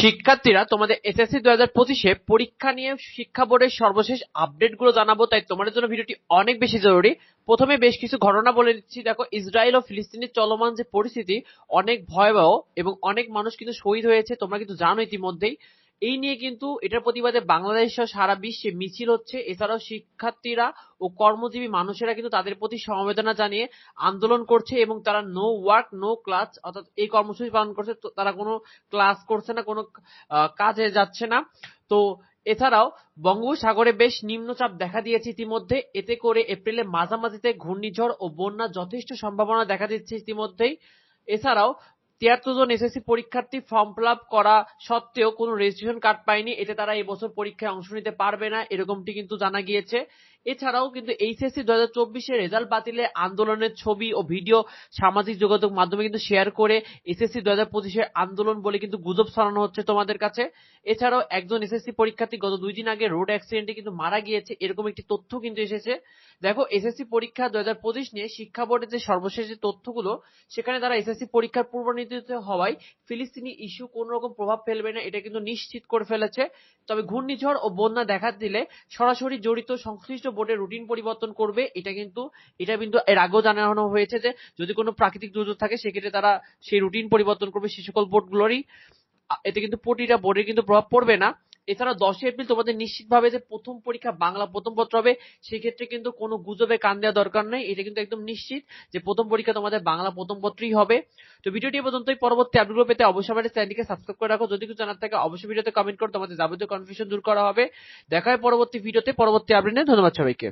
শিক্ষার্থীরা তোমাদের এসএসসি দু হাজার পঁচিশে পরীক্ষা নিয়ে শিক্ষা বোর্ডের সর্বশেষ আপডেটগুলো জানাব, তাই তোমাদের জন্য ভিডিওটি অনেক বেশি জরুরি। প্রথমে বেশ কিছু ঘটনা বলে দিচ্ছি। দেখো, ইসরায়েল ও ফিলিস্তিনের চলমান যে পরিস্থিতি, অনেক ভয়াবহ এবং অনেক মানুষ কিন্তু শহীদ হয়েছে, তোমরা কিন্তু জানো ইতিমধ্যেই। এই নিয়ে কিন্তু এটার প্রতিবাদে বাংলাদেশ সারা বিশ্বে মিছিল হচ্ছে। এছাড়াও শিক্ষার্থীরা ও কর্মজীবী মানুষেরা কিন্তু তাদের প্রতি সমবেদনা জানিয়ে আন্দোলন করছে এবং তারা নো ওয়ার্ক নো ক্লাস অর্থাৎ এই কর্মসূচি পালন করছে। তারা কোনো ক্লাস করছে না, কোনো কাজে যাচ্ছে না। তো এছাড়াও বঙ্গোপসাগরে বেশ নিম্নচাপ দেখা দিয়েছে ইতিমধ্যে। এতে করে এপ্রিলের মাঝামাঝিতে ঘূর্ণিঝড় ও বন্যার যথেষ্ট সম্ভাবনা দেখা দিচ্ছে ইতিমধ্যেই। এছাড়াও তিয়াত্তর জন এসএসসি পরীক্ষার্থী ফর্ম ফিল আপ করা সত্ত্বেও কোনো রেজিস্ট্রেশন কার্ড পায়নি। এতে তারা এবছর পরীক্ষায় অংশ নিতে পারবে না, এরকমটি কিন্তু জানা গিয়েছে। এছাড়াও কিন্তু এইচএসসি দু হাজার চব্বিশের রেজাল্ট বাতিলের আন্দোলনের ছবি ও ভিডিও সামাজিক যোগাযোগ মাধ্যমে কিন্তু শেয়ার করে এসএসসি দু হাজার পঁচিশের আন্দোলন বলে কিন্তু গুজব ছড়ানো হচ্ছে তোমাদের কাছে। এছাড়াও একজন এসএসসি পরীক্ষার্থী গত দুই দিন আগে রোড অ্যাক্সিডেন্টে কিন্তু মারা গিয়েছে, এরকম একটি তথ্য কিন্তু এসেছে। দেখো, এসএসসি পরীক্ষা দু হাজার পঁচিশ নিয়ে শিক্ষা বোর্ডের যে সর্বশেষ যে তথ্যগুলো, সেখানে তারা এসএসসি পরীক্ষার পূর্ব নির্ধারিত হওয়ায় ফিলিস্তিনি ইস্যু কোন রকম প্রভাব ফেলবে না, এটা কিন্তু নিশ্চিত করে ফেলেছে। তবে ঘূর্ণিঝড় ও বন্যা দেখা দিলে সরাসরি জড়িত সংশ্লিষ্ট বোর্ডের রুটিন পরিবর্তন করবে, এটা কিন্তু এটা কিন্তু এর আগেও জানানো হয়েছে যে যদি কোনো প্রাকৃতিক দুর্যোগ থাকে, সেক্ষেত্রে তারা সেই রুটিন পরিবর্তন করবে সে সকল বোর্ডগুলোরই। এতে কিন্তু প্রতিটা বোর্ডের কিন্তু প্রভাব পড়বে না। এছাড়া দশই এপ্রিল তোমাদের নিশ্চিতভাবে যে প্রথম পরীক্ষা, বাংলা প্রথম পত্র হবে, সেক্ষেত্রে কিন্তু কোনো গুজবে কান দেওয়া দরকার নেই। এটা কিন্তু একদম নিশ্চিত যে প্রথম পরীক্ষা তোমাদের বাংলা প্রথম পত্রই হবে। তো ভিডিওটি পর্যন্তই। পরবর্তী আপডেটগুলো পেতে অবশ্যই আমাদের চ্যানেলটিকে সাবস্ক্রাইব করে রাখো। যদি কিছু জানার থাকে, অবশ্যই ভিডিওতে কমেন্ট করো। তোমাদের যাবতীয় কনফিউশন দূর করা হবে। দেখা হয় পরবর্তী ভিডিওতে পরবর্তী আপডেট নিয়ে। ধন্যবাদ সবাইকে।